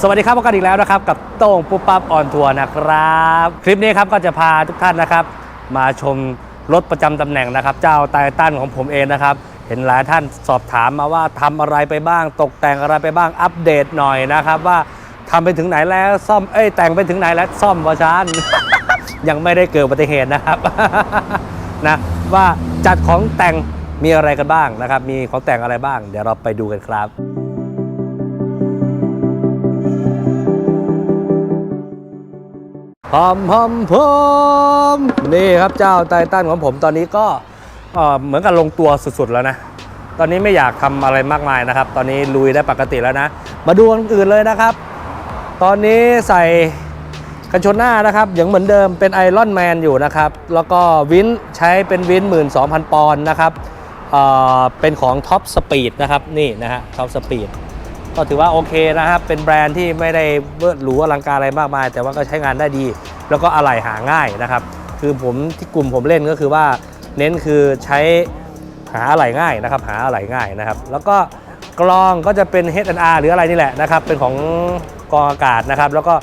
สวัสดีครับพบกันอีกแล้วนะครับ กับโต้งปุ๊บปั๊บออนทัวร์นะครับ คลิปนี้ครับก็จะพาทุกท่านนะครับ มาชมรถประจำตำแหน่งนะครับ เจ้าไททันของผมเองนะครับ เห็นหลายท่านสอบถามมาว่าทำอะไรไปบ้าง ตกแต่งอะไรไปบ้างอัปเดตหน่อยนะครับ ว่าทำไปถึงไหนแล้วซ่อมเอ้ยแต่งไปถึงไหนแล้วซ่อมวะชานยังไม่ได้เกิดอุบัติเหตุนะครับนะว่าจัดของแต่งมีอะไรกันบ้างนะครับ มีของแต่งอะไรบ้าง เดี๋ยวเราไปดูกันครับ พอมพอมพอมนี่ครับเจ้าไททันของผมตอนนี้ก็เหมือนกับลงตัวสุดๆแล้วนะ ตอนนี้ไม่อยากทำอะไรมากมายนะครับ ตอนนี้ลุยได้ปกติแล้วนะ มาดูอันอื่นเลยนะครับ ตอนนี้ใส่กันชนหน้านะครับอย่างเหมือนเดิมเป็นไอรอนแมนอยู่นะครับ แล้วก็วินใช้เป็นวิน12,000ปอนด์นะครับเเป็นของท็อปสปีดนะครับนี่นะฮะท็อปสปีด ก็ถือว่าโอเคนะครับ เป็นแบรนด์ที่ไม่ได้เวิร์ดหรูอลังการอะไรมากมาย แต่ว่าก็ใช้งานได้ดี แล้วก็อะไหล่หาง่ายนะครับ คือผมที่กลุ่มผมเล่นก็คือว่าเน้นคือใช้หาอะไหล่ง่ายนะครับ หาอะไหล่ง่ายนะครับ แล้วก็กลองก็จะเป็น H&R หรืออะไรนี่แหละนะครับ เป็นของกองอากาศนะครับ แล้วก็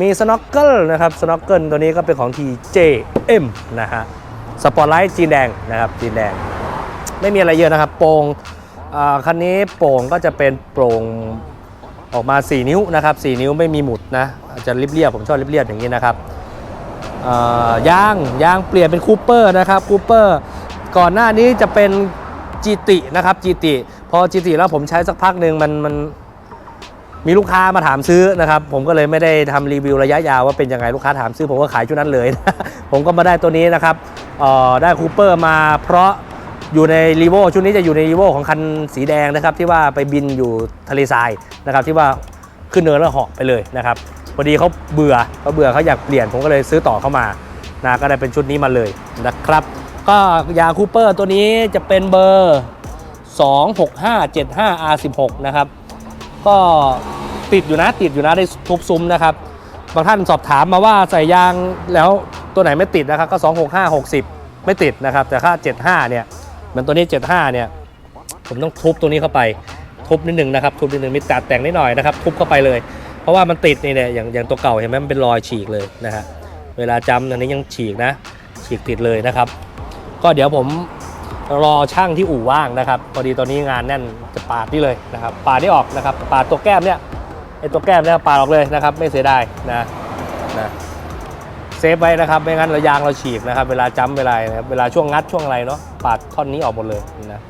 มีสโน k เกิลนะครับสโน k เกิลตัวนี้ก็เป็นของ TJM นะฮะสปอร์ตไลท์จีนแดงนะครับจีนแดง ไม่มีอะไรเยอะนะครับ โปร่ง คันนี้โปร่งก็จะเป็นโปร่งออกมา 4 นิ้วนะครับ 4 นิ้วไม่มีหมุดนะอาจจะเรียบๆผมชอบเรียบๆอย่างนี้นะครับยางยางเปลี่ยนเป็นคูเปอร์นะครับคูเปอร์ก่อนหน้านี้จะเป็นจีตินะครับจีติพอจีติแล้วผมใช้สักพักหนึ่งมันมันมีลูกค้ามาถามซื้อนะครับ ผมก็เลยไม่ได้ทำรีวิวระยะยาวว่าเป็นยังไงลูกค้าถามซื้อ ผมก็ขายชุดนั้นเลย ผมก็มาได้ตัวนี้นะครับได้คูเปอร์มาเพราะ อยู่ในรีโวชุดนี้จะอยู่ในรีโวของคันสีแดงนะครับที่ว่าไปบินอยู่ทะเลทรายนะครับที่ว่าขึ้นเนินแล้วเหาะไปเลยนะครับพอดีเขาเบื่อเขาเบื่อเขาอยากเปลี่ยนผมก็เลยซื้อต่อเข้ามานะก็ได้เป็นชุดนี้มาเลยนะครับก็ยาคูเปอร์ตัวนี้จะเป็นเบอร์ 26575 R16 นะครับก็ติดอยู่นะติดอยู่นะได้ทุบซุ้มนะครับบางท่านสอบถามมาว่าใส่ยางแล้วตัวไหนไม่ติดนะครับก็ 265 60 ไม่ติดนะครับแต่ถ้า75 เนี่ย เหมือนตัวนี้ 75 เนี่ย ผมต้องทุบตัวนี้เข้าไป ทุบนิดหนึ่งนะครับ ทุบนิดหนึ่งมีตัดแต่งนิดหน่อยนะครับ ทุบเข้าไปเลย เพราะว่ามันติดนี่เนี่ย อย่างอย่างตัวเก่าเห็นไหมมันเป็นรอยฉีกเลยนะฮะ เวลาจำอันนี้ยังฉีกนะ ฉีกติดเลยนะครับ ก็เดี๋ยวผมรอช่างที่อู่ว่างนะครับ พอดีตอนนี้งานแน่นจะปาดนี่เลยนะครับ ปาดนี่ออกนะครับ ปาดตัวแก้มเนี่ย ไอตัวแก้มเนี่ยปาดออกเลยนะครับ ไม่เสียดายนะ เซฟไว้นะครับ ไม่งั้นเรายางเราฉีกนะครับ เวลาจ้ำเวลานะครับเวลาช่วงงัดช่วงอะไรเนาะปาดท่อนนี้ออกหมดเลยนะ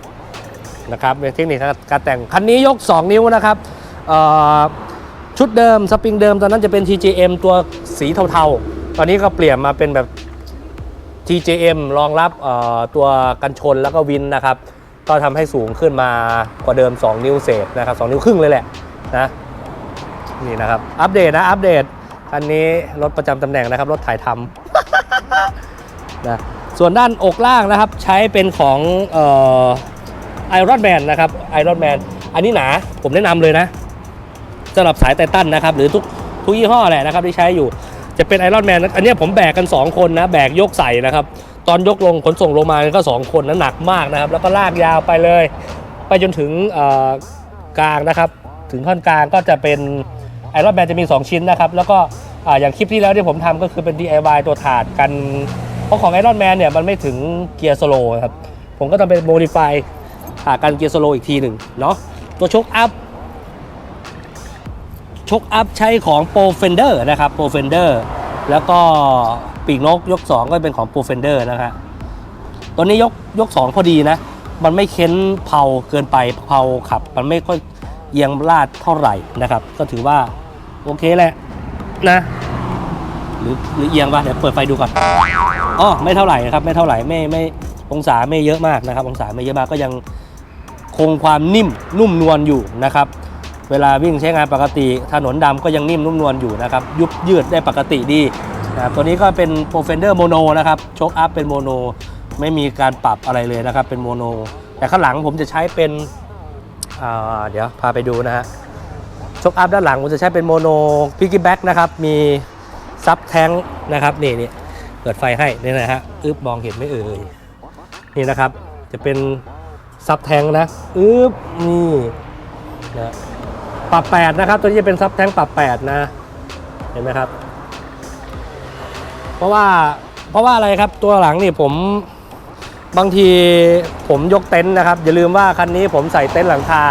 นะครับเทคนิคการแต่งคันนี้ยก 2 นิ้วนะครับชุดเดิมสปริงเดิมตอนนั้นจะเป็น TJM ตัวสีเทาๆ ตอนนี้ก็เปลี่ยนมาเป็นแบบ TJM รองรับตัวกันชนแล้วก็วินนะครับ ก็ทำให้สูงขึ้นมากว่าเดิม 2 นิ้วเศษนะครับ 2 นิ้วครึ่งเลยแหละนะนี่นะครับ อัปเดตนะ อัปเดต คันนี้รถประจำตำแหน่งนะครับ รถถ่ายทำ นะส่วนด้านอกล่างนะครับ ใช้เป็นของไอรอนแมนนะครับไอรอนแมนอันนี้หนาผมแนะนำเลยนะสำหรับสายไททันนะครับ หรือทุกทุกยี่ห้อแหละนะครับที่ใช้อยู่จะเป็นไอรอนแมนอันนี้ผมแบกกัน 2 คนนะ แบกยกใส่นะครับ ตอนยกลงขนส่งลงมาก็ 2 คนนะหนักมากนะครับ แล้วก็ลากยาวไปเลย ไปจนถึงกลางนะครับ ถึงท่อนกลางก็จะเป็น ไอรอนแมนจะมี 2 ชิ้นนะครับ แล้วก็ออย่างคลิปที่แล้วที่ผมทำก็คือเป็น DIY ตัวถาดกัน เพราะของไอรอนแมนเนี่ยมันไม่ถึงเกียร์สโลครับ ผมก็ต้องไปโมดิฟายหาดกันเกียร์สโลอีกทีหนึ่งเนาะตัวชกอัพชกอัพใช้ของโปรเฟนเดอร์นะครับโปรเฟนเดอร์แล้วก็ปีกนกยก 2 ก็เป็นของโปรเฟนเดอร์นะครับตัวนี้ยกยก 2 พอดีนะ มันไม่เค้นเผาเกินไปเผาขับ มันไม่ค่อยเอียงลาดเท่าไหร่นะครับ ก็ถือว่า โอเคแหละนะ หรือหรือเอียงปะเดี๋ยวเปิดไฟดูก่อนอ๋อไม่เท่าไหร่นะครับไม่เท่าไหร่ไม่ไม่องศาไม่เยอะมากนะครับ องศาไม่เยอะมากก็ยังคงความนิ่มนุ่มนวลอยู่นะครับ เวลาวิ่งใช้งานปกติถนนดำก็ยังนิ่มนุ่มนวลอยู่นะครับยุบยืดได้ปกติดีนะครับตัวนี้ก็เป็น p r o f e n d e r Mono นะครับโชคอัพเป็นโมโนไม่มีการปรับอะไรเลยนะครับเป็นโมโนแต่ข้างหลังผมจะใช้เป็นเดี๋ยวพาไปดูนะฮะ โชคอัพด้านหลังผมจะใช้เป็นโมโนพิกกี้แบ็กนะครับ มีซับแทงนะครับนี่นี่เปิดไฟให้นี่นะฮะอึบมองเห็นไม่เอ่ยนี่นะครับ จะเป็นซับแทงนะอึบนี่นะปรับ8นะครับ ตัวนี้จะเป็นซับแท้งปรับ8นะ เห็นไหมครับ เพราะว่าเพราะว่าอะไรครับตัวหลังนี่ผมบางทีผมยกเต็นท์นะครับ อย่าลืมว่าคันนี้ผมใส่เต็นท์หลังคา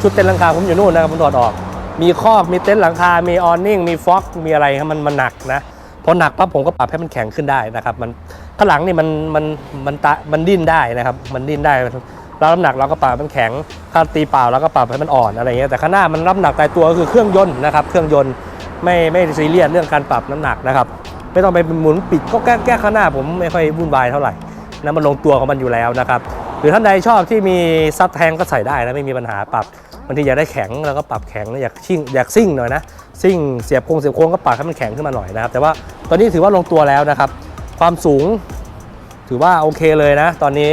ชุดเต็นท์หลังคาผมอยู่นู่นนะครับผมถอดออก มีคอกมีเต็นท์หลังคา มีออนนิ่ง มีฟ็อกมีอะไรครับมันมันหนักนะพอหนักปั๊บผมก็ปรับให้มันแข็งขึ้นได้นะครับ มันข้างหลังนี่มันมันมันตะมันดิ้นได้นะครับ มันดิ้นได้เราน้ำหนักเราก็ปรับให้มันแข็งถ้าตีเปล่าเราก็ปรับให้มันอ่อนอะไรเงี้ยแต่ข้างหน้ามันรับหนักตายตัวก็คือเครื่องยนต์นะครับ เครื่องยนต์ไม่ไม่ซีเรียสเรื่องการปรับน้ำหนักนะครับ ไม่ต้องไปหมุนปิดก็แก้แก้ข้างหน้าผมไม่ค่อยวุ่นวายเท่าไหร่นะมันลงตัวของมันอยู่แล้วนะครับ หรือท่านใดชอบที่มีซับแทงก็ใส่ได้นะไม่มีปัญหาปรับบางทีอยากได้แข็งแล้วก็ปรับแข็งอยากชิ่งอยากซิ่งหน่อยนะซิ่งเสียบโครงเสียบโค้งก็ปรับให้มันแข็งขึ้นมาหน่อยนะครับแต่ว่าตอนนี้ถือว่าลงตัวแล้วนะครับ ความสูงถือว่าโอเคเลยนะ ตอนนี้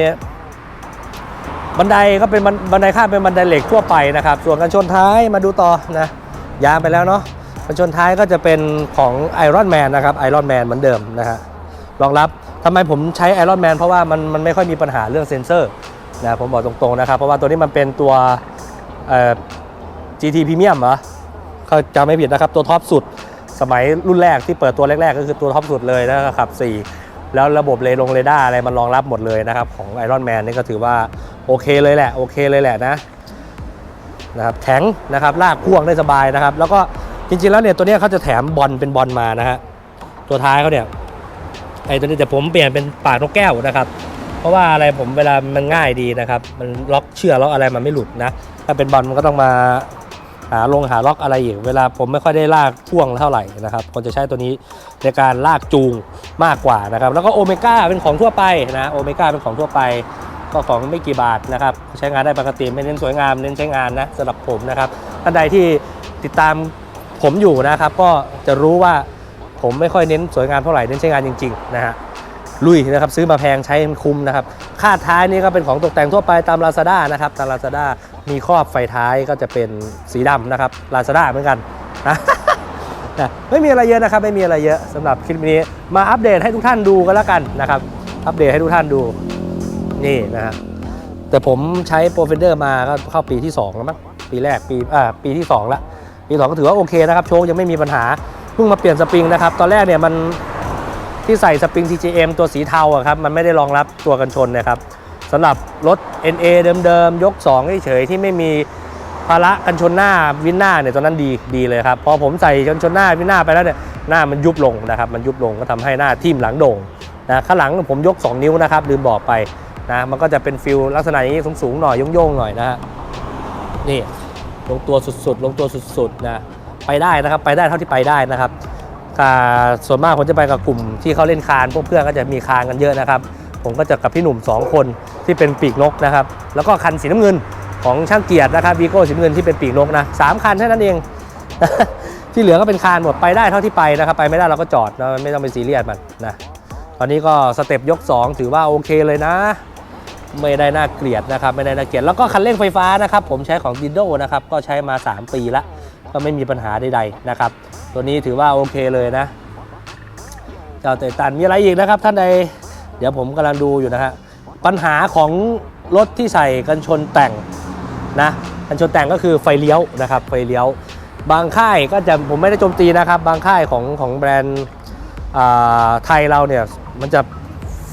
บันไดก็เป็นบันบนไดข้ามเป็นบันไดเหล็กทั่วไปนะครับ ส่วนกันชนท้ายมาดูต่อนะยางไปแล้วเนาะกันชนท้ายก็จะเป็นของ Iron Man นนะครับ Iron Man เหมือนเดิมนะฮะรองรับ ทำไมผมใช้ Iron Man เพราะว่ามันมันไม่ค่อยมีปัญหาเรื่องเซ็นเซอร์นะผมบอกตรงๆนะครับ เพราะว่าตัวนี้มันเป็นตัวเอ่อ GT Premium เหรอเขาจำไม่ผิดนะครับ ตัวท็อปสุดสมัยรุ่นแรกที่เปิดตัวแรกๆ ก็คือตัวท็อปสุดเลยนะครับ4แล้วระบบเลลงเรดาร์อะไรมันรองรับหมดเลยนะครับ ของ Iron Man นี่ก็ถือว่าโอเคเลยแหละ โอเคเลยแหละนะนะครับแข็งนะครับลากพ่วงได้สบายนะครับ แล้วก็จริงๆแล้วเนี่ยตัวนี้เขาจะแถมบอลเป็นบอลมานะฮะตัวท้ายเขาเนี่ย ไอ้ตัวนี้แต่ผมเปลี่ยนเป็นปากนกแก้วนะครับ เพราะว่าอะไรผมเวลามันง่ายดีนะครับ มันล็อกเชือกล็อกอะไรมันไม่หลุดนะถ้าเป็นบอลมันก็ต้องมาหาลงหาล็อกอะไรอีกเวลาผมไม่ค่อยได้ลากพ่วงเท่าไหร่นะครับผมจะใช้ตัวนี้ในการลากจูงมากกว่านะครับ แล้วก็โอเมก้าเป็นของทั่วไปนะโอเมก้าเป็นของทั่วไป ก็ของไม่กี่บาทนะครับ ใช้งานได้ปกติไม่เน้นสวยงามเน้นใช้งานนะสำหรับผมนะครับท่านใดที่ติดตามผมอยู่นะครับ ก็จะรู้ว่า ผมไม่ค่อยเน้นสวยงามเท่าไหร่เน้นใช้งานจริงๆนะฮะลุยนะครับซื้อมาแพงใช้มันคุ้มนะครับค่าท้ายนี่ก็เป็นของตกแต่งทั่วไปตาม Lazada นะครับตาม Lazada มีครอบไฟท้ายก็จะเป็นสีดำนะครับ Lazada เหมือนกันนะไม่มีอะไรเยอะนะครับไม่มีอะไรเยอะสำหรับคลิปนี้มาอัปเดตให้ทุกท่านดูกันแล้วกันนะครับอัปเดตให้ทุกท่านดูนี่นะฮะแต่ผมใช้โปรเฟนเดอร์มาก็เข้าปีที่ 2 แล้วมั้งปีแรกปีอ่าปีที่ 2 ละปี2ก็ถือว่าโอเคนะครับโชคยังไม่มีปัญหา พิ่งมาเปลี่ยนสปริงนะครับ ตอนแรกเนี่ยมันที่ใส่สปริง TJM ตัวสีเทาครับ มันไม่ได้รองรับตัวกันชนนะครับสำหรับรถ NA เดิมๆ ยก2เฉยๆที่ไม่มีภาระกันชนหน้าวินหน้าเนี่ยตอนนั้นดีดีเลยครับ พอผมใส่กันชนหน้าวินหน้าไปแล้วเนี่ยหน้ามันยุบลงนะครับ มันยุบลงก็ทำให้หน้าทิ่มหลังโด่งนะข้างหลังผมยก 2 นิ้วนะครับลืมบอกไปนะมันก็จะเป็นฟิลลักษณะอย่างนี้สูงๆหน่อยโยงๆหน่อยนะฮะนี่ลงตัวสุดๆ ลงตัวสุดๆนะ ไปได้นะครับ ไปได้เท่าที่ไปได้นะครับอ่ส่วนมากผมจะไปกับกลุ่มที่เขาเล่นคานพวกเพื่อนก็จะมีคานกันเยอะนะครับ ผมก็จะกับพี่หนุ่ม 2 คนที่เป็นปีกนกนะครับ แล้วก็คันสีน้ำเงินของช่างเกียรตินะครับวีโก้สีน้ำเงินที่เป็นปีกนกนะสามคันแค่นั้นเอง ที่เหลือก็เป็นคานหมดไปได้เท่าที่ไปนะครับ ไปไม่ได้เราก็จอดนะไม่ต้องไปซีเรียสมันนะตอนนี้ก็สเต็ปยก 2 ถือว่าโอเคเลยนะ ไม่ได้น่าเกลียดนะครับไม่ได้น่าเกลียดแล้วก็คันเร่งไฟฟ้านะครับ ผมใช้ของดินโดนะครับก็ใช้มา 3 ปีละ ก็ไม่มีปัญหาใดๆนะครับ ตัวนี้ถือว่าโอเคเลยนะ เจ้าเตตันมีอะไรอีกนะครับ ท่านใด เดี๋ยวผมกำลังดูอยู่นะฮะปัญหาของรถที่ใส่กันชนแต่งนะกันชนแต่งก็คือไฟเลี้ยวนะครับ ไฟเลี้ยว บางค่ายก็จะผมไม่ได้โจมตีนะครับ บางค่ายของของแบรนด์ไทยเราเนี่ยมันจะ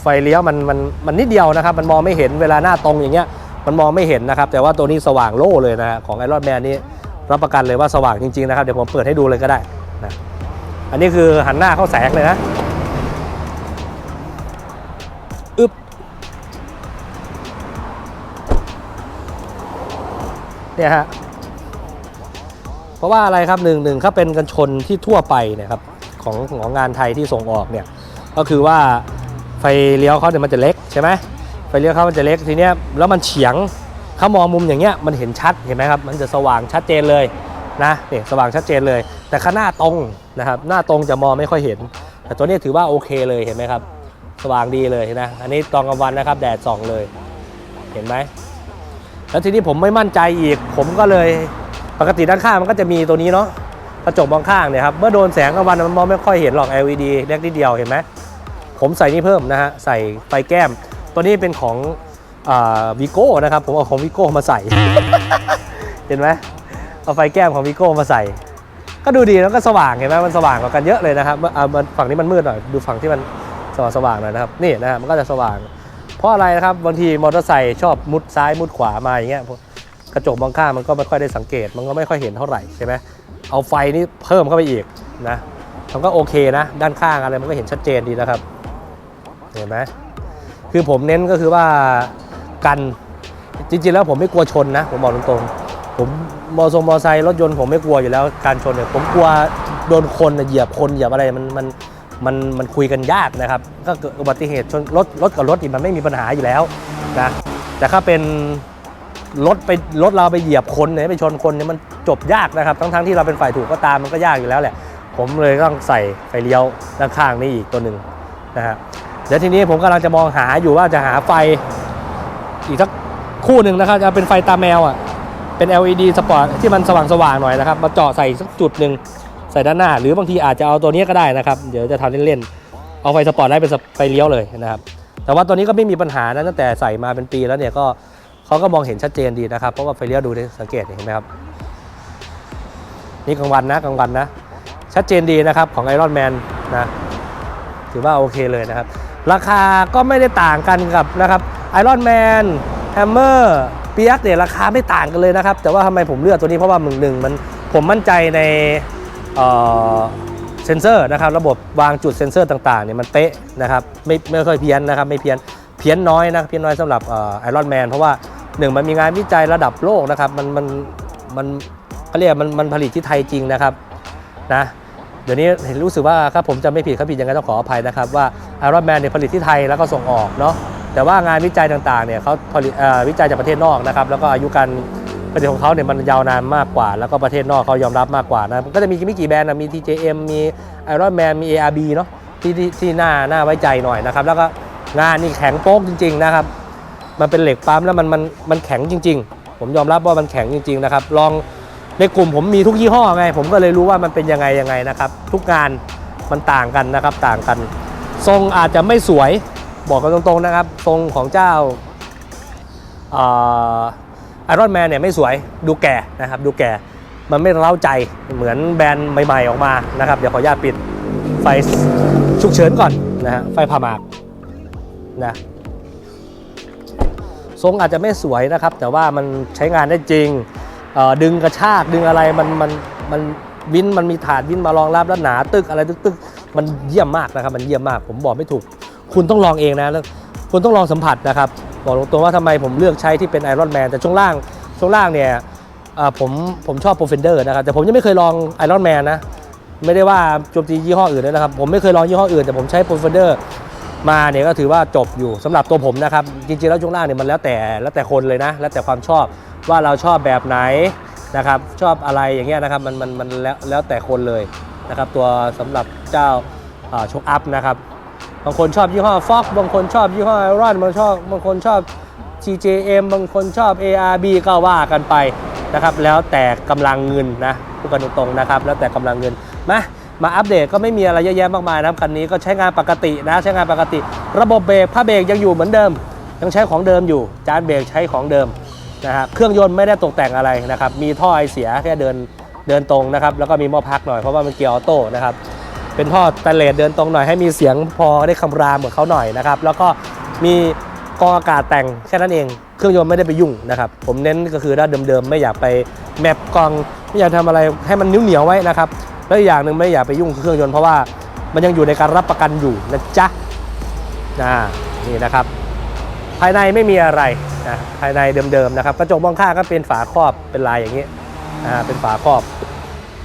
ไฟเลี้ยวมันมันมันนิดเดียวนะครับ มันมองไม่เห็นเวลาหน้าตรงอย่างเงี้ยมันมองไม่เห็นนะครับ แต่ว่าตัวนี้สว่างโล่เลยนะฮะของไอรอนแมนนี่ รับประกันเลยว่าสว่างจริงๆนะครับเดี๋ยวผมเปิดให้ดูเลยก็ได้นะอันนี้คือหันหน้าเข้าแสงเลยนะอึบเนี่ยฮะเพราะว่าอะไรครับหนึ่งหนึ่งถ้าเป็นกันชนที่ทั่วไปเนี่ยครับของของงานไทยที่ส่งออกเนี่ยก็คือว่าไฟเลี้ยวเขาเนี่ยมันจะเล็กใช่ไหมไฟเลี้ยวเขามันจะเล็กทีเนี้ยแล้วมันเฉียง เขามองมุมอย่างเงี้ยมันเห็นชัดเห็นไหมครับมันจะสว่างชัดเจนเลยนะเนี่ยสว่างชัดเจนเลย แต่ข้างหน้าตรงนะครับหน้าตรงจะมองไม่ค่อยเห็น แต่ตัวนี้ถือว่าโอเคเลยเห็นไหมครับ สว่างดีเลยนะอันนี้ตอนกลางวันนะครับแดดส่องเลยเห็นไหมแล้วทีนี้ผมไม่มั่นใจอีก ผมก็เลยปกติด้านข้างมันก็จะมีตัวนี้เนาะกระจกมองข้างเนี่ยครับเมื่อโดนแสงกลางวันมันมองไม่ค่อยเห็นหรอก LED เล็กนิดเดียวเห็นไหมผมใส่นี่เพิ่มนะฮะใส่ไฟแก้ม ตัวนี้เป็นของ วิโก้นะครับ ผมเอาของวิโก้มาใส่ เห็นไหมเอาไฟแก้มของวิโก้มาใส่ ก็ดูดีแล้วก็สว่างเห็นไหมมันสว่างกว่ากันเยอะเลยนะครับมันฝั่งนี้มันมืดหน่อยดูฝั่งที่มันสว่างสว่างหน่อยนะครับนี่นะครับมันก็จะสว่าง เพราะอะไรนะครับบางทีมอเตอร์ไซค์ชอบมุดซ้ายมุดขวามาอย่างเงี้ยกระจกมองข้างมันก็ไม่ค่อยได้สังเกต มันก็ไม่ค่อยเห็นเท่าไหร่ใช่ไหมเอาไฟนี่เพิ่มเข้าไปอีกนะมันก็โอเคนะ ด้านข้างอะไรมันก็เห็นชัดเจนดีนะครับ เห็นไหมคือผมเน้นก็คือว่า กัน จริงๆแล้วผมไม่กลัวชนนะ ผมบอกตรงๆ ผมมอทรงมอไซค์รถยนต์ผมไม่กลัวอยู่แล้วการชนเนี่ยผมกลัวโดนคนเหยียบคนเหยียบอะไรมันมันมันมันคุยกันยากนะครับ ก็เกิดอุบัติเหตุชนรถรถกับรถนี่มันไม่มีปัญหาอยู่แล้วนะแต่ถ้าเป็นรถไปรถเราไปเหยียบคนเนี่ยไปชนคนเนี่ยมันจบยากนะครับทั้งๆที่เราเป็นฝ่ายถูกก็ตามมันก็ยากอยู่แล้วแหละ ผมเลยต้องใส่ไฟเลี้ยวด้านข้างนี่อีกตัวหนึ่งนะฮะเดี๋ยวทีนี้ผมกำลังจะมองหาอยู่ว่าจะหาไฟ อีกสักคู่หนึ่งนะครับจะเป็นไฟตาแมวอะเป็น LED สปอร์ตที่มันสว่างๆหน่อยนะครับมาเจาะใส่สักจุดหนึ่งใส่ด้านหน้า หรือบางทีอาจจะเอาตัวนี้ก็ได้นะครับ เดี๋ยวจะทำเล่นๆเอาไฟสปอร์ตไลท์เป็นไฟเลี้ยวเลยนะครับแต่ว่าตัวนี้ก็ไม่มีปัญหานะตั้งแต่ใส่มาเป็นปีแล้วเนี่ยก็เขาก็มองเห็นชัดเจนดีนะครับเพราะว่าไฟเลี้ยวดูสังเกตเห็นไหมครับนี่กลางวันนะกลางวันนะ ชัดเจนดีนะครับของ Iron Man นะถือว่าโอเคเลยนะครับ ราคาก็ไม่ได้ต่างกันกับนะครับ Iron Man Hammer เปียกเนี่ยราคาไม่ต่างกันเลยนะครับ แต่ว่าทำไมผมเลือกตัวนี้เพราะว่ามึงหนึ่งมันผมมั่นใจในเซนเซอร์นะครับระบบวางจุดเซนเซอร์ต่างๆเนี่ยมันเป๊ะนะครับไม่ไม่ค่อยเพี้ยนนะครับไม่เพี้ยนเพี้ยนน้อยนะเพี้ยนน้อยสำหรับไอรอนแมนเพราะว่าหนึ่งมันมีงานวิจัยระดับโลกนะครับมันมันมันเขาเรียกมันมันผลิตที่ไทยจริงนะครับนะเดี๋ยวนี้เห็นรู้สึกว่าครับผมจะไม่ผิดครับผิดยังไงต้องขออภัยนะครับว่า Iron Man เนี่ยผลิตที่ไทยแล้วก็ส่งออกเนาะ แต่ว่างานวิจัยต่างๆเนี่ยเขาวิจัยจากประเทศนอกนะครับแล้วก็อายุการผลิตของเขาเนี่ยมันยาวนานมากกว่า แล้วก็ประเทศนอกเขายอมรับมากกว่านะก็จะมีไม่กี่แบรนด์นะมี TJM มี Iron Man มี ARB เนาะที่ที่ที่น่าน่าไว้ใจหน่อยนะครับแล้วก็งานนี่แข็งโป๊กจริง ๆนะครับ มันเป็นเหล็กปั๊มแล้วมันมันมันแข็งจริง ๆ ผมยอมรับว่ามันแข็งจริง ๆนะครับ ลองในกลุ่มผมมีทุกยี่ห้อไง ผมก็เลยรู้ว่ามันเป็นยังไงยังไงนะครับ ทุกงานมันต่างกันนะครับต่างกัน ทรงอาจจะไม่สวย บอกกันตรงๆนะครับ ทรงของเจ้าไอรอนแมนเนี่ยไม่สวยดูแก่นะครับ ดูแก่มันไม่เร้าใจเหมือนแบรนด์ใหม่ๆออกมานะครับ เดี๋ยวขออนุญาตปิดไฟฉุกเฉินก่อนนะฮะไฟผ่าหมากนะทรงอาจจะไม่สวยนะครับ แต่ว่ามันใช้งานได้จริง ดึงกระชากดึงอะไรมันมันมันวินมันมีถาดวินมารองรับแล้วหนาตึกอะไรตึกตึกมันเยี่ยมมากนะครับ มันเยี่ยมมาก ผมบอกไม่ถูก คุณต้องลองเองนะแล้วคุณต้องลองสัมผัสนะครับ บอกตรงๆว่าทำไมผมเลือกใช้ที่เป็นไอรอนแมนแต่ช่วงล่างช่วงล่างเนี่ยผมผมชอบโปรเฟนเดอร์นะครับแต่ผมยังไม่เคยลองไอรอนแมนนะไม่ได้ว่าโจมตียี่ห้ออื่นเลยนะครับ ผมไม่เคยลองยี่ห้ออื่นแต่ผมใช้โปรเฟนเดอร์มาเนี่ยก็ถือว่าจบอยู่สำหรับตัวผมนะครับ จริงๆแล้วช่วงล่างเนี่ยมันแล้วแต่แล้วแต่คนเลยนะ แล้วแต่ความชอบว่าเราชอบแบบไหนนะครับ ชอบอะไรอย่างเงี้ยนะครับมันมันมันแล้วแล้วแต่คนเลยนะครับ ตัวสำหรับเจ้าชคอัพนะครับ บางคนชอบยี่ห้อฟ็อกบางคนชอบยี่ห้อไอรอนบางชอบบางคนชอบ TJM บางคนชอบ ARB ก็ว่ากันไปนะครับ แล้วแต่กำลังเงินนะพูดกันตรงๆนะครับ แล้วแต่กำลังเงินมามาอัปเดตก็ไม่มีอะไรเยอะแยะมากมายนะครับคันนี้ก็ใช้งานปกตินะใช้งานปกติ ระบบเบรกผ้าเบรกยังอยู่เหมือนเดิม ยังใช้ของเดิมอยู่ จานเบรกใช้ของเดิมนะฮะเครื่องยนต์ไม่ได้ตกแต่งอะไรนะครับมีท่อไอเสียแค่เดินเดินตรงนะครับแล้วก็มีหม้อพักหน่อยเพราะว่ามันเกียร์ออโต้นะครับ เป็นท่อสแตนเลสเดินตรงหน่อยให้มีเสียงพอได้คำรามเหมือนเขาหน่อยนะครับ แล้วก็มีกองอากาศแต่งแค่นั้นเอง เครื่องยนต์ไม่ได้ไปยุ่งนะครับ ผมเน้นก็คือด้านเดิมๆ ไม่อยากไปแมปกองไม่อยากทำอะไรให้มันนิ้วเหนียวไว้นะครับ แล้วอย่างหนึ่งไม่อยากไปยุ่งเครื่องยนต์เพราะว่ามันยังอยู่ในการรับประกันอยู่นะจ๊ะนะนี่นะครับ ภายในไม่มีอะไรนะภายในเดิมๆนะครับกระจกมองข้างก็เป็นฝาครอบเป็นลายอย่างนี้อ่าเป็นฝาครอบ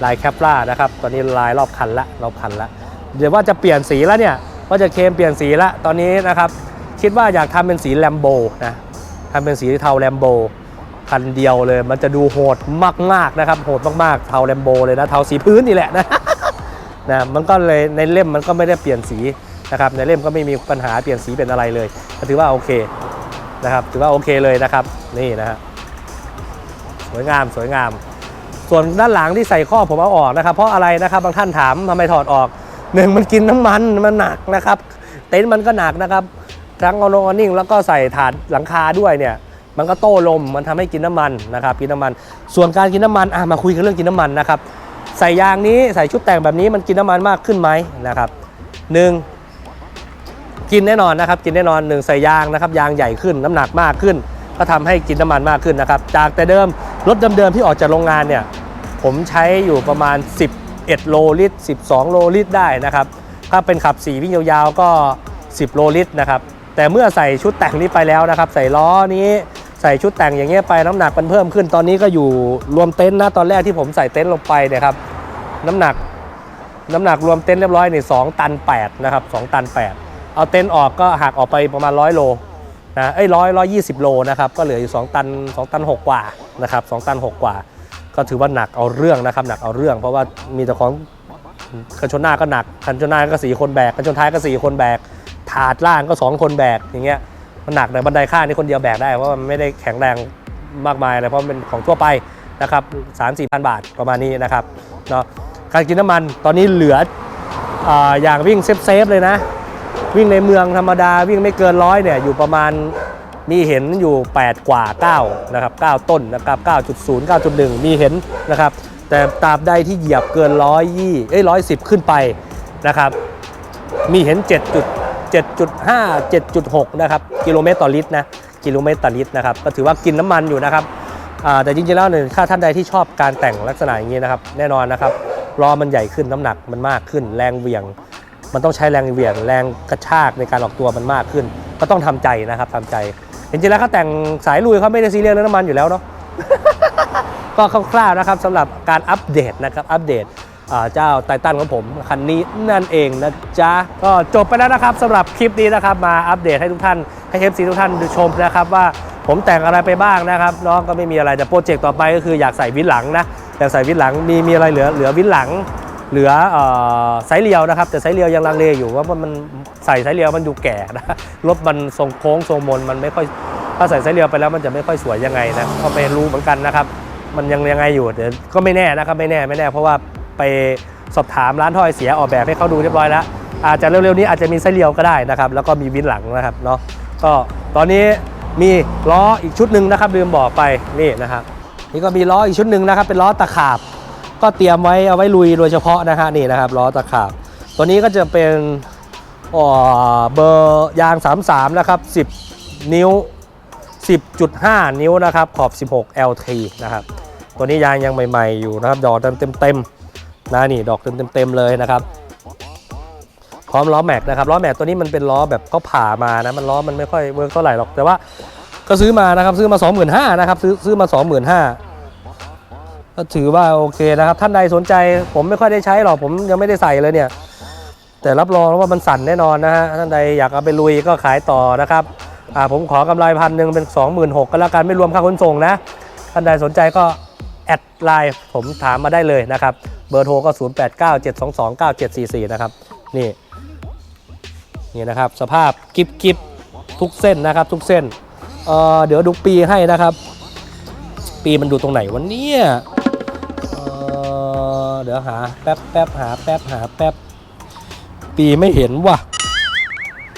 ลายแคปล่านะครับ ตอนนี้ลายรอบคันละรอบคันละเดี๋ยวว่าจะเปลี่ยนสีแล้วเนี่ยว่าจะเคลมเปลี่ยนสีละตอนนี้นะครับคิดว่าอยากทำเป็นสีแลมโบนะทำเป็นสีเทาแลมโบคันเดียวเลย มันจะดูโหดมากๆนะครับโหดมากๆเทาแลมโบเลยนะเทาสีพื้นนี่แหละนะนะมันก็เลยในเล่มมันก็ไม่ได้เปลี่ยนสีนะครับในเล่มก็ไม่มีปัญหาเปลี่ยนสีเป็นอะไรเลยถือว่าโอเคนะครับถือว่าโอเคเลยนะครับนี่นะฮะสวยงามสวยงาม ส่วนด้านหลังที่ใส่ข้อผมเอาออกนะครับ เพราะอะไรนะครับบางท่านถามทำไมถอดออกหนึ่งมันกินน้ำมันมันหนักนะครับ เต็นท์มันก็หนักนะครับทั้งเอาโนนิ่งแล้วก็ใส่ถาดหลังคาด้วยเนี่ยมันก็โต้ลมมันทำให้กินน้ำมันนะครับกินน้ำมัน ส่วนการกินน้ำมันอะมาคุยกันเรื่องกินน้ำมันนะครับใส่ยางนี้ใส่ชุดแต่งแบบนี้มันกินน้ำมันมากขึ้นไหมนะครับหนึ่งกินแน่นอนนะครับ กินแน่นอนหนึ่งใส่ยางนะครับยางใหญ่ขึ้นน้ำหนักมากขึ้น ก็ทำให้กินน้ำมันมากขึ้นนะครับ จากแต่เดิมรถเดิมๆที่ออกจากโรงงานเนี่ย ผมใช้อยู่ประมาณ 11 โลลิตร 12 โลลิตรได้นะครับ ถ้าเป็นขับ4วิ่งยาวๆก็ 10 โลลิตรนะครับ แต่เมื่อใส่ชุดแต่งนี้ไปแล้วนะครับ ใส่ล้อนี้ใส่ชุดแต่งอย่างเงี้ยไปน้ำหนักมันเพิ่มขึ้นตอนนี้ก็อยู่รวมเต็นท์นะตอนแรกที่ผมใส่เต็นท์ลงไปเนี่ยครับน้ำหนักน้ำหนักรวมเต็นท์เรียบร้อยนี่2ตัน8นะครับ2ตัน 8 เอาเต็นท์ออกก็หักออกไปประมาณ 100 โลนะเอ้ยร้อยร้อยยี่สิบโลนะครับก็เหลืออยู่ 2 ตัน 2 ตัน 6 กว่านะครับ2ตัน 6 กว่า ก็ถือว่าหนักเอาเรื่องนะครับหนักเอาเรื่อง เพราะว่ามีแต่ของคันชนหน้าก็หนักคันชนหน้าก็สี่คนแบกคันชนท้ายก็สี่คนแบกถาดล่างก็สองคนแบกอย่างเงี้ยมันหนักแต่บันไดข้างนี่คนเดียวแบกได้เพราะมันไม่ได้แข็งแรงมากมายอะไรเพราะมันเป็นของทั่วไปนะครับสามสี่พันบาทประมาณนี้นะครับเนาะการกินน้ำมันตอนนี้เหลืออาอย่างวิ่งเซฟๆเลยนะ วิ่งในเมืองธรรมดาวิ่งไม่เกินร้อยเนี่ยอยู่ประมาณ มีเห็นอยู่ 8 กว่า9นะครับ9ต้นนะครับ9.0 9.1 มีเห็นนะครับ แต่ตราบใดที่เหยียบเกินร้อยยี่เอ้ยร้อยสิบขึ้นไปนะครับ มีเห็น 7 7.5 7.6 นะครับ กิโลเมตรต่อลิตรนะกิโลเมตรต่อลิตรนะครับ ก็ถือว่ากินน้ำมันอยู่นะครับแต่จริงๆแล้วเนี่ยถ้าท่านใดที่ชอบการแต่งลักษณะอย่างนี้นะครับ แน่นอนนะครับล้อมันใหญ่ขึ้นน้ำหนักมันมากขึ้น แรงเหวี่ยง มันต้องใช้แรงเหวี่ยง แรงกระชากในการออกตัวมันมากขึ้น ก็ต้องทำใจนะครับทำใจ จริงๆแล้วเขาแต่งสายลุยเขาไม่ได้ซีเรียสเรื่องน้ำมันอยู่แล้วเนาะ ก็คร่าวๆนะครับสำหรับการอัปเดตนะครับอัปเดตอ่าเจ้าไททันของผมคันนี้นั่นเองนะจ๊ะก็จบไปแล้วนะครับสำหรับคลิปนี้นะครับมาอัปเดตให้ทุกท่านให้เอฟซีทุกท่านดูชมนะครับว่าผมแต่งอะไรไปบ้างนะครับน้องก็ไม่มีอะไรแต่โปรเจกต์ต่อไปก็คืออยากใส่วินหลังนะอยากใส่วินหลังมีมีอะไรเหลือเหลือวินหลัง เหลือไซส์เรียวนะครับ แต่ไซส์เรียวยังลังเลอยู่ว่ามันใส่ไซส์เรียวมันดูแก่นะรถมันทรงโค้งทรงมนมันไม่ค่อยถ้าใส่ไซส์เรียวไปแล้วมันจะไม่ค่อยสวยยังไงนะก็ไม่รู้เหมือนกันนะครับ มันยังยังไงอยู่เดี๋ยวก็ไม่แน่นะครับไม่แน่ไม่แน่ เพราะว่าไปสอบถามร้านถ้อยเสียออกแบบให้เขาดูเรียบร้อยแล้ว อาจจะเร็วๆนี้อาจจะมีไซส์เรียวก็ได้นะครับแล้วก็มีวินหลังนะครับเนาะก็ตอนนี้มีล้ออีกชุดหนึ่งนะครับลืมบอกไปนี่นะครับนี่ก็มีล้ออีกชุดหนึ่งนะครับเป็นล้อตะขาบ ก็เตรียมไว้เอาไว้ลุยโดยเฉพาะนะฮะนี่นะครับล้อตะขาบตัวนี้ก็จะเป็นอ่อเบอร์ยาง 33 นะครับ 10 นิ้ว 10.5 นิ้วนะครับ ขอบ 16 LT นะครับ ตัวนี้ยางยังใหม่ ๆ อยู่นะครับ ดอกเต็มเต็มๆนะนี่ดอกเต็มเต็มๆเลยนะครับพร้อมล้อแม็กนะครับล้อแม็กตัวนี้มันเป็นล้อแบบเขาผ่ามานะมันล้อมันไม่ค่อยเวิร์กเท่าไหร่หรอกแต่ว่าก็ซื้อมานะครับซื้อมา 25,000นะครับซื้อซื้อมา 25,000 ก็ถือว่าโอเคนะครับ ท่านใดสนใจ ผมไม่ค่อยได้ใช้หรอกผมยังไม่ได้ใส่เลยเนี่ย แต่รับรองว่ามันสั่นแน่นอนนะฮะท่านใดอยากเอาไปลุยก็ขายต่อนะครับอ่าผมขอกำไรพันหนึ่งเป็น 26,000ก็แล้วกันไม่รวมค่าขนส่งนะท่านใดสนใจก็แอดไลน์ผมถามมาได้เลยนะครับ เบอร์โทรก็ 0897229744 นะครับ นี่ นี่นะครับ สภาพกิบกิบทุกเส้นนะครับ ทุกเส้นเอ่อเดี๋ยวดูปีให้นะครับ ปีมันดูตรงไหนวันนี้ เดี๋ยวหาแป๊บแป๊บหาแป๊บหาแป๊บปีไม่เห็นว่ะ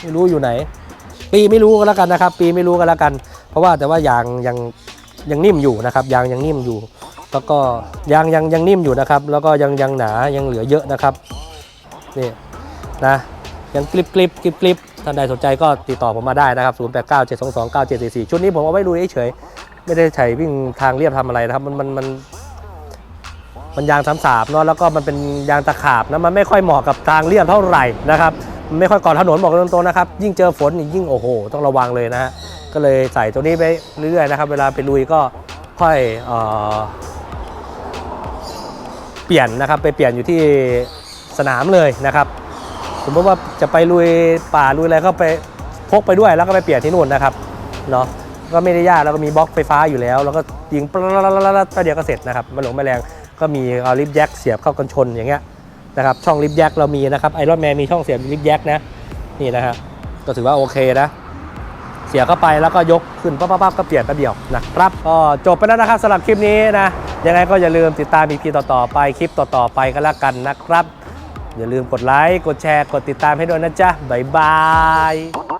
ไม่รู้อยู่ไหน ปีไม่รู้ก็แล้วกันนะครับ ปีไม่รู้ก็แล้วกัน เพราะว่าแต่ว่ายางยังยังนิ่มอยู่นะครับ ยางยังนิ่มอยู่ แล้วก็ยางยังยังนิ่มอยู่นะครับ แล้วก็ยังยังหนายังเหลือเยอะนะครับนี่นะยังกริบกริบกริบกริบท่านใดสนใจก็ติดต่อผมมาได้นะครับ 0 8 9 7 2 2 9 7 4 4 ชุดนี้ผมเอาไว้ดูเฉย ไม่ได้ใช้วิ่งทางเรียบทำอะไรนะครับ มันมันมัน มันยางสามสาบเนาะแล้วก็มันเป็นยางตะขาบนะมันไม่ค่อยเหมาะกับทางเรียบเท่าไหร่นะครับไม่ค่อยก่อนถนนบอกตรงๆนะครับ ยิ่งเจอฝนยิ่งโอ้โห ต้องระวังเลยนะฮะก็เลยใส่ตัวนี้ไปเรื่อยนะครับ เวลาไปลุยก็ค่อยเออเปลี่ยนนะครับไปเปลี่ยนอยู่ที่สนามเลยนะครับสมมติว่าจะไปลุยป่าลุยอะไรก็ไปพกไปด้วยแล้วก็ไปเปลี่ยนที่นู่นนะครับเนาะก็ไม่ได้ยากแล้วก็มีบล็อกไฟฟ้าอยู่แล้ว แล้วก็ยิงปะเดียวก็เสร็จนะครับไมันหลงไม่แรง ก็มีเอาลิฟต์แจ็คเสียบเข้ากันชนอย่างเงี้ยนะครับช่องลิฟต์แจ็คเรามีนะครับไอรอนแมนมีช่องเสียบลิฟต์แจ็คนะนี่นะครับก็ถือว่าโอเคนะ เสียบเข้าไปแล้วก็ยกขึ้นปั๊บปั๊บก็เปลี่ยนแป๊บเดียวนะครับก็จบไปแล้วนะครับสำหรับคลิปนี้นะยังไงก็อย่าลืมติดตาม EP ต่อๆไปคลิปต่อๆไปก็แล้วกันนะครับ อย่าลืมกดไลค์กดแชร์กดติดตามให้ด้วยนะจ๊ะบ๊ายบาย